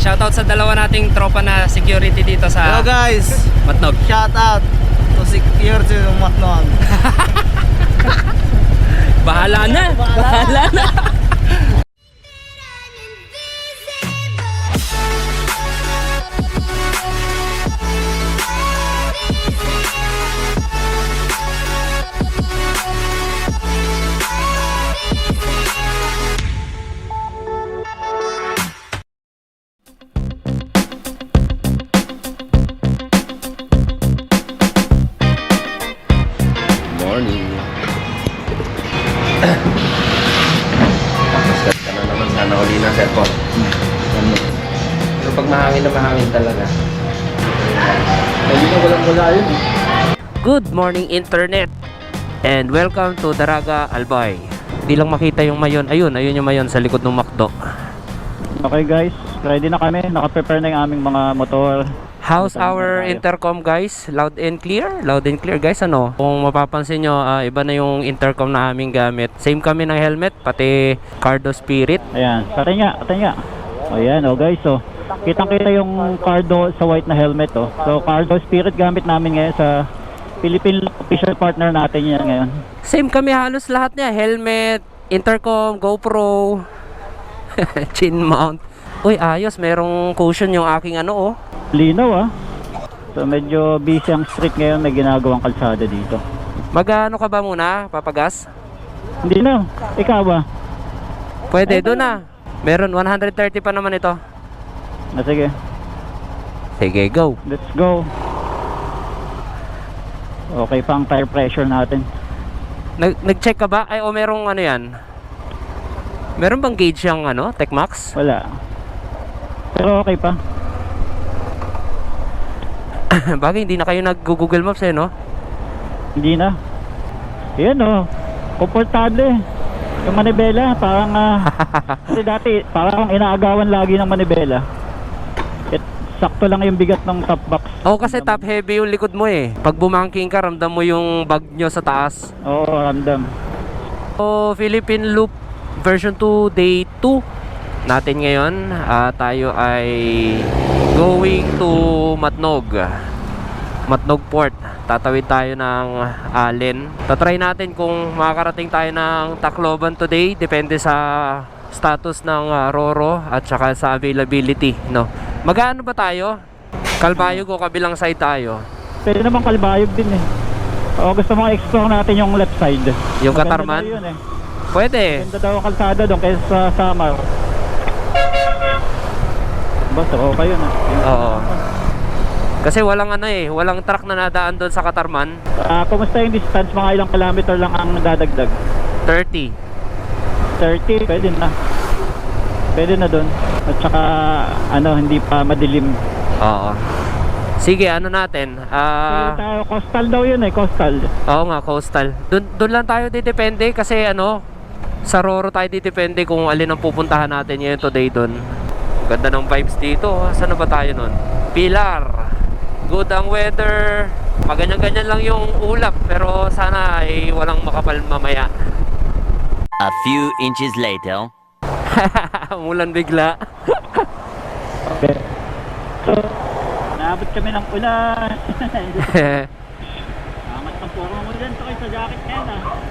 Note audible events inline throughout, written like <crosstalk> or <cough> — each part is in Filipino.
shoutout sa dalawa nating tropa na security dito sa Hello guys! Matnog. Shout out to security ng Matnog. <laughs> Bahala na. Bahala na. <laughs> Maskat ka na naman sana uli ng cellphone. Ano? Pero pag mahangin na mahangin talaga. Hindi na walang wala yun. Good morning internet. And welcome to Daraga Albay. Di lang makita yung mayon. Ayun, ayun yung mayon sa likod ng McDo. Okay guys, ready na kami. Naka-prepare na yung aming mga motor. How's na our intercom guys? Loud and clear? Loud and clear guys ano? Kung mapapansin nyo, ah, iba na yung intercom na aming gamit. Same kami ng helmet, pati Cardo Spirit. Ayan, patay nga, patay nga. Ayan, oh guys, oh. Kitang-kita yung Cardo sa white na helmet, oh. So, Cardo Spirit gamit namin ngayon sa Philippine official partner natin yan ngayon. Same kami halos lahat niya. Helmet, intercom, GoPro, <laughs> chin mount. Uy, ayos. Merong cushion yung aking ano oh. Linaw, ah. So, medyo busy ang street ngayon. May ginagawang kalsada dito. Magano ka ba muna, papagas? Hindi na. Ikaw ba? Pwede, doon na. Meron 130 pa naman ito. Ah, sige, Sige, go. let's go. Okay pa ang tire pressure natin. Nag nag-check ka ba? Ay, o merong ano yan? Meron bang gauge yung ano, Techmax? Wala. Pero okay pa. <laughs> Bagay, hindi na kayo nag-Google Maps eh, no? Hindi na. Yan oh. Komportable. Yung manibela, parang ah, <laughs> kasi dati parang inaagawan lagi ng manibela. It, sakto lang yung bigat ng top box. Oo, kasi top heavy yung likod mo eh. Pag bumangking ka, ramdam mo yung bag nyo sa taas. Oo, random. So, Philippine Loop version 2 day 2 natin ngayon. Ah, tayo ay going to Matnog. Matnog Port. Tatawid tayo ng Allen. Tatry natin kung makakarating tayo ng Tacloban today. Depende sa status ng ah, Roro at saka sa availability. No? Magano ba tayo? Kalbayog o kabilang side tayo? Pwede naman kalbayog din eh. O gusto mo explore natin yung left side. Yung Maganda Katarman? Yun, eh. Pwede. Ganda daw ang kalsada doon kaysa sa Samar. Basta okay yun ah. Oo. Kasi walang ano eh, walang truck na nadaan doon sa Katarman. Ah, kumusta yung distance? Mga ilang kilometer lang ang dadagdag? 30. 30, pwede na. Pwede na doon. At saka, ano, hindi pa madilim. Oo. Sige, ano natin? Ah, tayo, coastal daw yun eh, coastal. oo nga, coastal. Doon doon lang tayo didepende kasi ano, sa Roro tayo didepende kung alin ang pupuntahan natin ngayon today doon. Ganda ng vibes dito. Saan na ba tayo nun? Pilar. Good ang weather. Maganyan-ganyan lang yung ulap pero sana ay walang makapal mamaya. A few inches later. <laughs> Umulan bigla. Naabot kami ng ulan. <laughs> Amat ng puro mo dyan to sa jacket ngayon ah.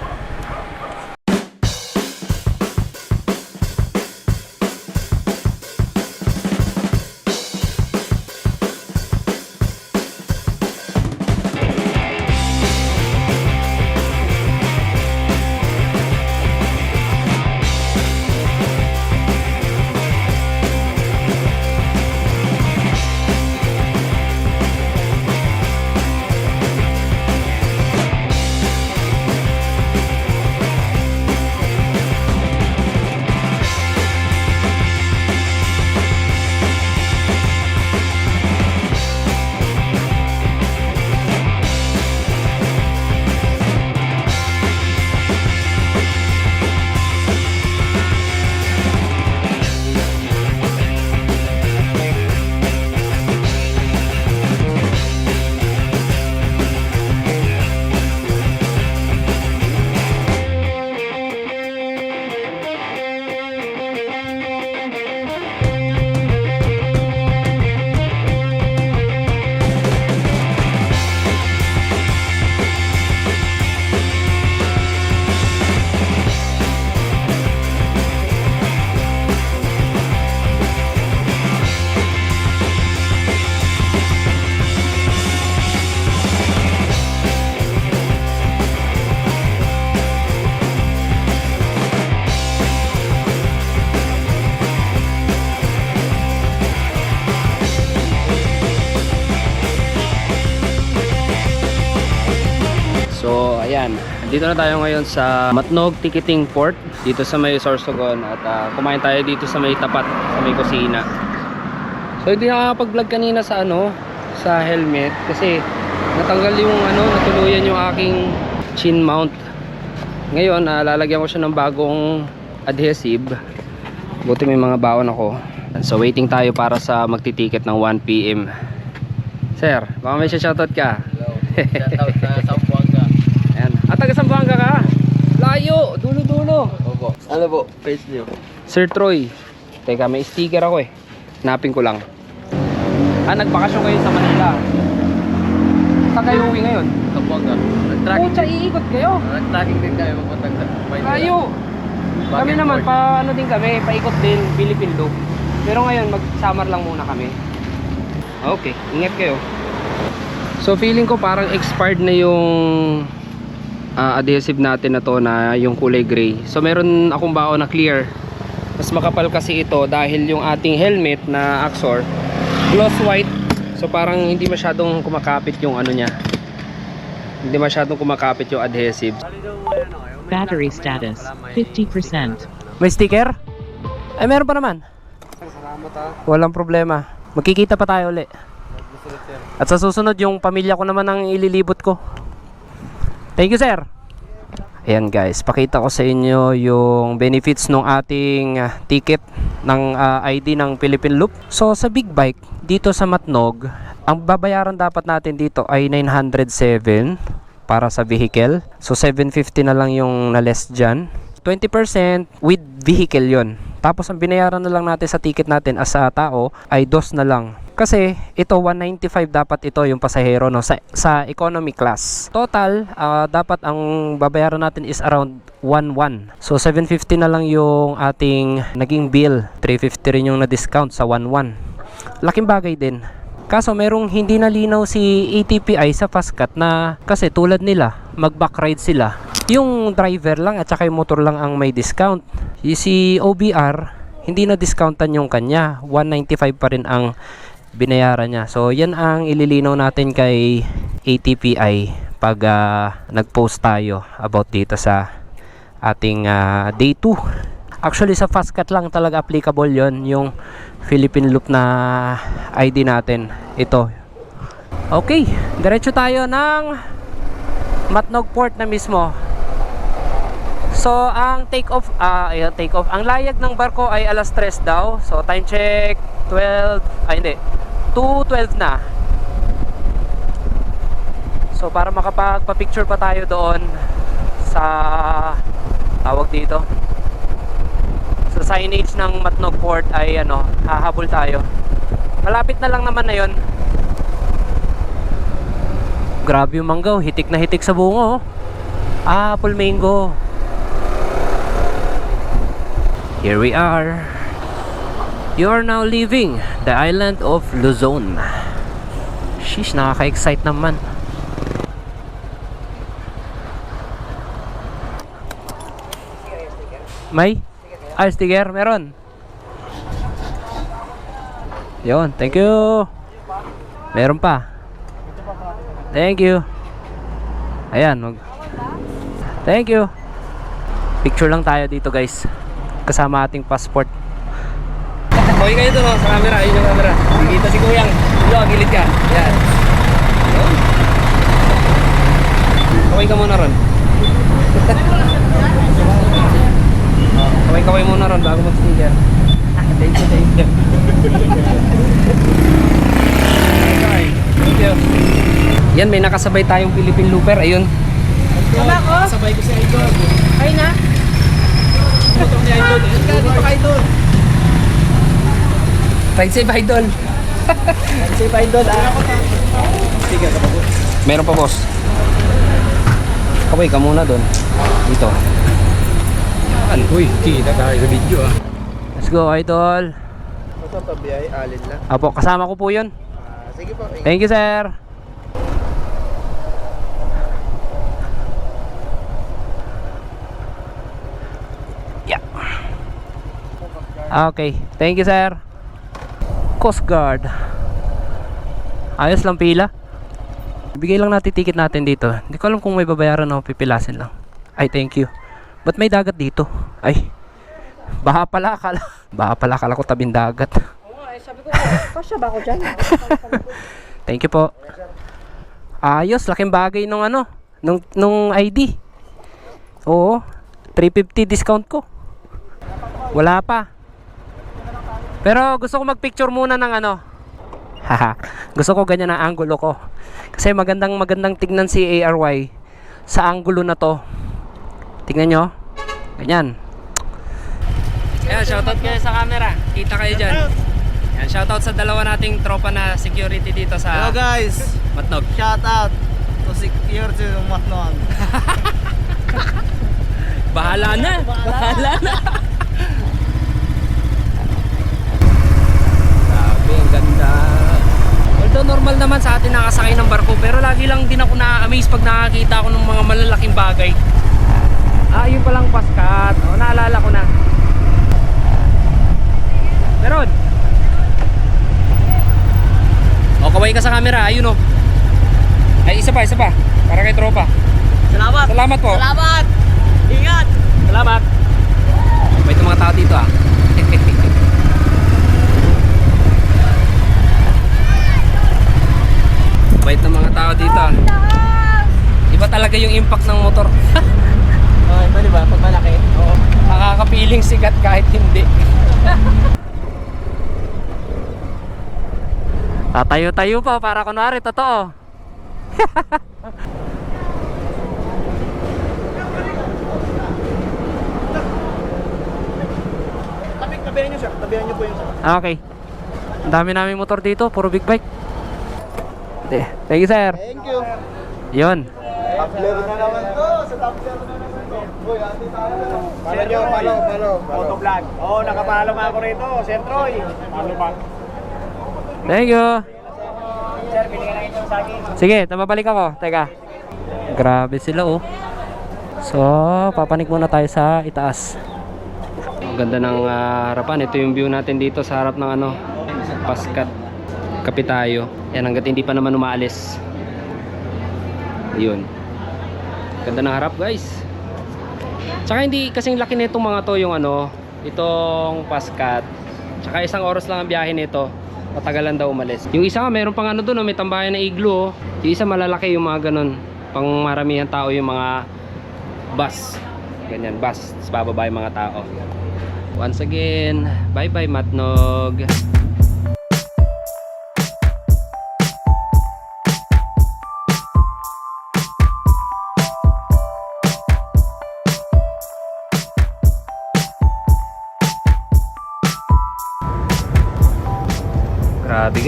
Dito na tayo ngayon sa Matnog Ticketing Port dito sa may Sorsogon at ah, kumain tayo dito sa may tapat sa may kusina. So hindi nakakapag-vlog kanina sa ano, sa helmet kasi natanggal yung ano, natuluyan yung aking chin mount. Ngayon, ah, lalagyan ko siya ng bagong adhesive. Buti may mga baon ako. So waiting tayo para sa magtitiket ng 1pm. Sir, baka may shoutout ka. Shoutout sa. <laughs> At taga Sambuanga ka? Layo, dulo-dulo. Opo. Ano po? Page niyo. Sir Troy. Teka, may sticker ako eh. Hanapin ko lang. Ah, nagbakasyon kayo sa Manila. Saan kayo uwi ngayon? Sampuanga. Nag-tracking. Pucha, iikot kayo. Nag-tracking din kayo papuntang sa Maynila. Layo. Kami naman, forth. pa ano din kami, paikot din, Philippine Loop. Pero ngayon, mag-summer lang muna kami. Okay, ingat kayo. So feeling ko parang expired na yung ah, adhesive natin na to na yung kulay gray. So meron akong baon na clear. Mas makapal kasi ito dahil yung ating helmet na Axor gloss white. So parang hindi masyadong kumakapit yung ano niya. Hindi masyadong kumakapit yung adhesive. Battery status 50%. May sticker? Ay, meron pa naman. Walang problema. Magkikita pa tayo uli. At sa susunod, yung pamilya ko naman ang ililibot ko. Thank you, sir. Ayan guys, pakita ko sa inyo yung benefits ng ating ah, ticket ng ah, ID ng Philippine Loop. So sa big bike, dito sa Matnog, ang babayaran dapat natin dito ay 907 para sa vehicle. So 750 na lang yung na less dyan. 20% with vehicle yon. Tapos ang binayaran na lang natin sa ticket natin as a tao ay dos na lang. Kasi ito 195 dapat ito yung pasahero no sa, sa economy class. Total ah, dapat ang babayaran natin is around 11. So 750 na lang yung ating naging bill. 350 rin yung na-discount sa 11. Laking bagay din. Kaso merong hindi nalinaw si ATPI sa Fastcat na kasi tulad nila, mag-backride sila. Yung driver lang at saka yung motor lang ang may discount. Si OBR, hindi na discountan yung kanya. 195 pa rin ang binayaran niya. So yan ang ililinaw natin kay ATPI pag ah, nag-post tayo about dito sa ating ah, day 2. Actually sa Fastcat lang talaga applicable yon yung Philippine Loop na ID natin. Ito. Okay, diretso tayo ng Matnog Port na mismo. So, ang take off, ah, ayun, take off. Ang layag ng barko ay alas 3 daw. So, time check 12, ay hindi, 2.12 na. So, para makapagpa-picture pa tayo doon sa tawag dito sa signage ng Matnog Port ay ano, hahabol tayo. Malapit na lang naman na 'yon. Grabe yung manggaw, hitik na hitik sa bungo. oh. Ah, apple mango. Here we are. You are now leaving the island of Luzon. Sheesh, nakaka-excite naman. May? Ah, sticker, meron. Yon, thank you. Meron pa. Thank you. Ayan, mag Thank you. Picture lang tayo dito, guys. Kasama ating passport. Okay kayo doon oh, sa camera, ayun yung camera. Kikita si Kuyang. Dito, gilid ka. Yan. Yun. Kaway ka muna ron. <laughs> Kaway-kaway muna ron bago mag-sticker. Thank you, thank you. Thank you. Yan, may nakasabay tayong Philippine Looper. Ayun. Sama ko? Sabay ko si Idol. Ay na. Motor ni Idol. Ride safe, idol. Ah. Meron pa, boss. Kaway ka muna doon. Dito. Yan. Uy, kita tayo sa video ah. Let's go, idol. Ito tabi ay alin lang. Apo, kasama ko po yun. Ah, sige po. Thank you, sir. Okay. Thank you, sir. Coast Guard. Ayos lang pila. Bigay lang natin ticket natin dito. Hindi ko alam kung may babayaran o pipilasin lang. Ay, thank you. Ba't may dagat dito? Ay, baha pala akala. <laughs> Baha pala akala ko tabing dagat. Kasya ba ako dyan? <laughs> Thank you po. Ayos, laking bagay nung ano, nung, nung ID. Oo, 350 discount ko. Wala pa. Pero gusto ko magpicture muna ng ano. Haha. gusto ko ganyan ang angulo ko. Kasi magandang magandang tignan si ARY sa angulo na to. Tignan nyo. Ganyan. Ayan, shoutout kayo sa camera. Kita kayo dyan. Ayan, shoutout sa dalawa nating tropa na security dito sa Hello guys! Matnog. Shout out to security ng Matnog. <laughs> Bahala na. Bahala na. <laughs> Grabe, ang ganda. Although normal naman sa atin nakasakay ng barko, pero lagi lang din ako na-amaze pag nakakita ako ng mga malalaking bagay. Ah, yun palang paskat. O, naalala ko na. Meron. O, kaway ka sa camera. Ayun o. Ay, isa pa, isa pa. Para kay tropa. Salamat! Salamat po. Salamat! Ingat! Salamat. May mga tao dito ah. Bait ng mga tao dito ah. Iba talaga yung impact ng motor. <laughs> Oh, iba di ba? Pag malaki. Oo. Nakakapiling sikat kahit hindi. <laughs> Tatayo-tayo pa para kunwari totoo. Tabi, tabihan nyo siya. Tabihan nyo po yung siya. Ah, Okay. Ang dami namin motor dito, puro big bike. Thank you sir. Thank you. Yun. Tabler na naman to. Sa tabler na naman to. Boy, ate tayo. Follow nyo, follow, follow. Motovlog. Oo, oh, nakapalo nga ako rito. Sir Troy. Follow back. Thank you. Sir, binigyan lang ito sa akin. Sige, tababalik ako. Teka. Grabe sila oh. So, papanik muna tayo sa itaas. Ang ganda ng ah, harapan. Ito yung view natin dito sa harap ng ano, Paskat. Kapitayo. Yan, hanggat hindi pa naman umaalis. Yun. Ganda ng harap guys. Tsaka hindi kasing laki nitong mga to yung ano, itong Paskat. Tsaka isang oras lang ang biyahe nito. Matagalan daw umalis. Yung isa meron pang ano doon, oh, may tambayan na igloo. oh. Yung isa malalaki yung mga ganun. Pang maramihan tao yung mga bus. Ganyan, bus. Bababa yung mga tao. Once again, bye-bye Matnog.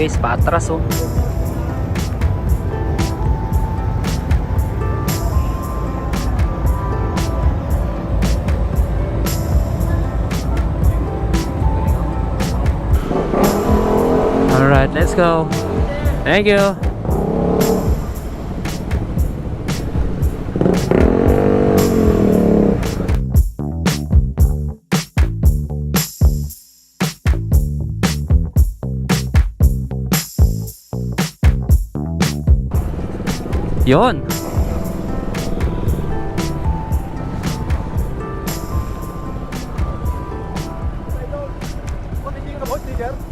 Guys, patras oh. Alright, let's go. Thank you. Yon.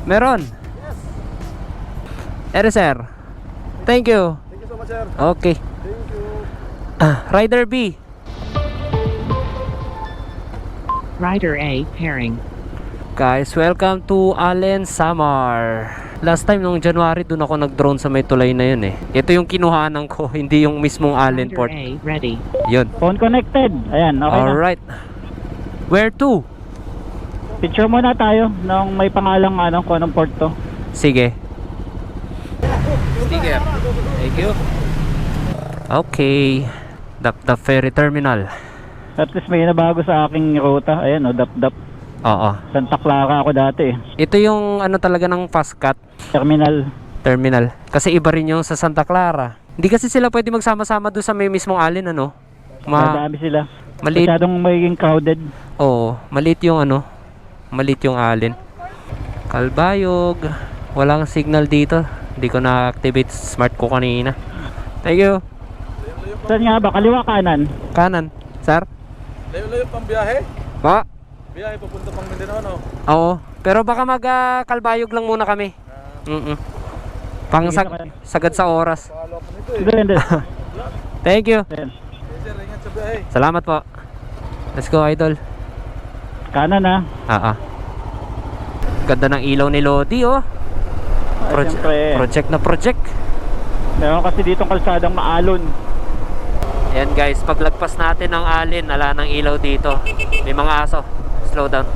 Meron. Ere sir. Thank you. Thank you so much, sir. Okay. Thank you. Ah, Rider B. Rider A, pairing. Guys, welcome to Allen Samar. Last time nung January doon ako nag-drone sa may tulay na yun eh. Ito yung kinuhanan ko, <laughs> hindi yung mismong Allen Rider port. A, ready. Yun. Phone connected. Ayan, okay na. Alright. Where to? Picture muna tayo nung may pangalang ano, kung anong port to. Sige. Sticker. Thank you. Okay. Dap Dap Ferry Terminal. At least may nabago sa aking ruta. Ayan, oh, dap-dap. Oo. Santa Clara ako dati. Ito yung ano talaga ng fast cut Terminal. terminal. Kasi iba rin yung sa Santa Clara. Hindi kasi sila pwede magsama-sama doon sa may mismong alin ano. Ma Madami sila. maliit. Masyadong magiging crowded. Oo, maliit yung ano. Maliit yung alin. Kalbayog. Walang signal dito. Hindi ko na-activate smart ko kanina. Thank you. Saan nga ba? Kaliwa kanan? Kanan. Sir? Layo-layo pang biyahe. Ba? Biyahe papunta pang Mindanao, no? Oo. Pero baka mag ah, kalbayog lang muna kami. Mm Pang Sige sag- sagad sa oras. Nito eh. Hindi, hindi. <laughs> Thank you. Ayan. Sir, ingat sa biyahe. Salamat po. Let's go, idol. Kanan ha. Ah, ah. Ganda ng ilaw ni Lodi, oh. Ay, Proje- siyempre. project na project. Meron kasi dito kalsadang maalon. Ayan guys, paglagpas natin ng alin, ala ng ilaw dito. May mga aso. Slow down.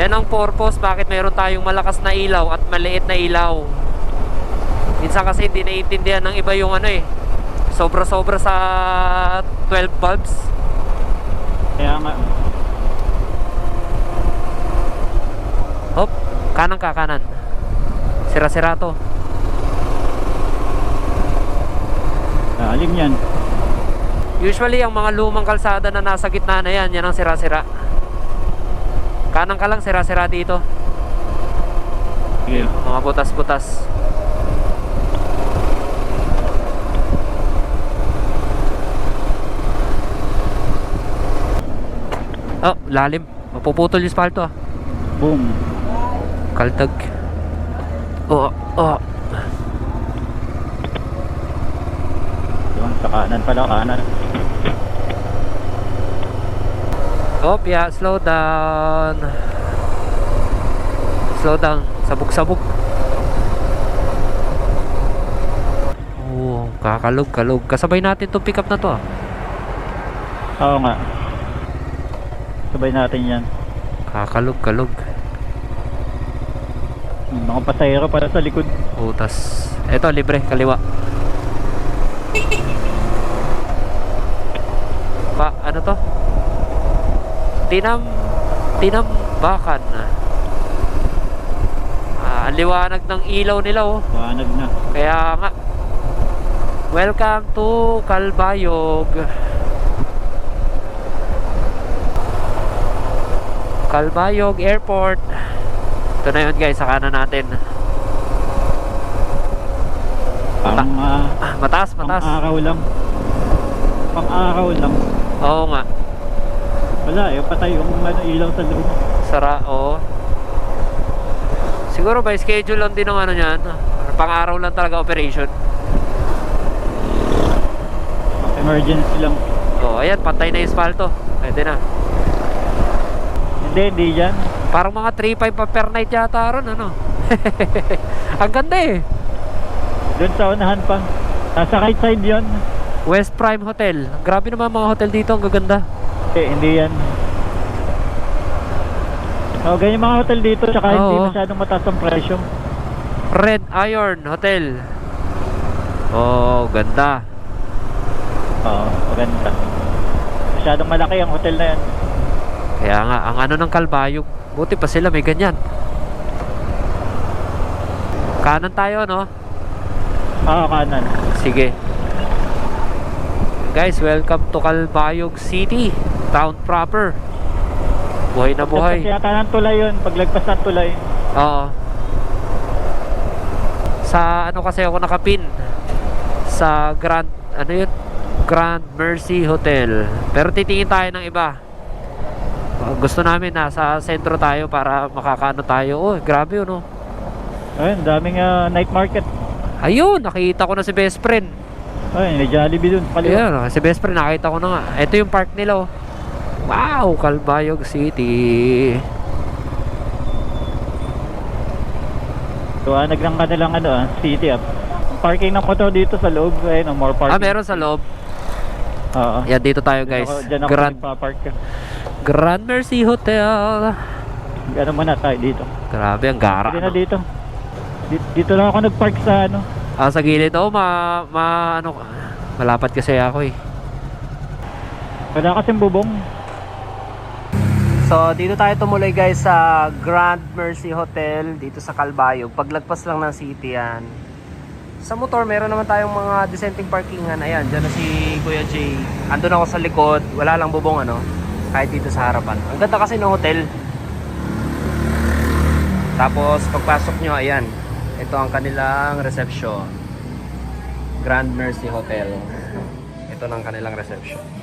Yan ang purpose bakit meron tayong malakas na ilaw at maliit na ilaw. Minsan kasi hindi naiintindihan ng iba yung ano eh. Sobra-sobra sa 12 bulbs. Kaya nga. Hop, kanan ka, kanan. Sira-sira to. Alim yan. Usually, ang mga lumang kalsada na nasa gitna na yan, yan ang sira-sira. Kanan ka lang, sira-sira dito. Sige. Mga butas-butas. Oh, lalim. Mapuputol yung spalto ah. Boom. Kaltag. Oh, oh. Yun, sa kanan pala, kanan. Yeah, slow down. Slow down. Sabog-sabog. Oh, kakalog, kalog. Kasabay natin tong pick up na to ah. Oo nga. Sabay natin yan. Kakalog, kalog. Yung Mga pasahero para sa likod. Utas. Eto, libre, kaliwa. Pa, ano to? Tinam, tinambakan. Ah, ang liwanag ng ilaw nila oh. Wanag na. Kaya nga. Welcome to Kalbayog. Kalbayog Airport. Ito na yun guys, sa kanan natin. Pang, ah, Ah, mataas, mataas. pang-araw lang. Pang-araw lang. Oo nga. Wala eh, patay yung ano, ilaw sa loob. Sara, oo. Siguro by schedule lang din ng ano niyan. Pang-araw lang talaga operation. Emergency lang. Oo, ayan, patay na yung spalto. Pwede na. Hindi, hindi yan. Parang mga 3.5 pa per night yata ron, ano? <laughs> Ang ganda eh. Doon sa unahan pa. Nasa right side yon. West Prime Hotel. Grabe naman mga hotel dito, ang gaganda. Eh, hindi yan. Oh, ganyan yung mga hotel dito, tsaka hindi Oo. masyadong mataas ang presyo. Red Iron Hotel. Oh, ganda. Oo, maganda. Masyadong malaki ang hotel na yan. Kaya nga, ang ano ng Kalbayog, buti pa sila may ganyan. Kanan tayo, no? Oo, kanan. Sige. Guys, welcome to Calbayog City, town proper. Buhay na buhay. Kasi yata ng tulay yun, paglagpas ng tulay. Oo. Sa ano kasi ako nakapin sa Grand ano yun? Grand Mercy Hotel. Pero titingin tayo ng iba. Uh, Gusto namin nasa sentro tayo para makakaano tayo. Oh, grabe yun oh. Ayun, daming ah, night market. Ayun, nakita ko na si best friend. Ayun, may Jollibee dun. Kaliwa. Ayun, oh, si best friend nakita ko na nga. Ito yung park nila oh. Wow, Calbayog City. Tuwanag ng kanilang ano, ah, city up. Parking ng motor dito sa loob. Ayun, oh, more parking. Ah, meron sa loob. Oo. Yan, dito tayo guys. Diyan ako, Grand, nagpa-park. Grand Mercy Hotel. Ano muna tayo dito. Grabe, ang gara. Pwede na no? dito. Dito, dito lang ako nag-park sa ano. Ah, sa gilid. Oh, ma, ma, ano, malapat kasi ako eh. Wala kasing bubong. So, dito tayo tumuloy guys sa Grand Mercy Hotel dito sa Calbayog. Paglagpas lang ng city yan. Sa motor, meron naman tayong mga dissenting parkingan. Ayan, dyan na si Kuya J. Andun ako sa likod. Wala lang bubong ano. Kahit dito sa harapan. Ang ganda kasi ng hotel. Tapos, pagpasok nyo, ayan ito ang kanilang reception. Grand Mercy Hotel. Ito ng kanilang reception.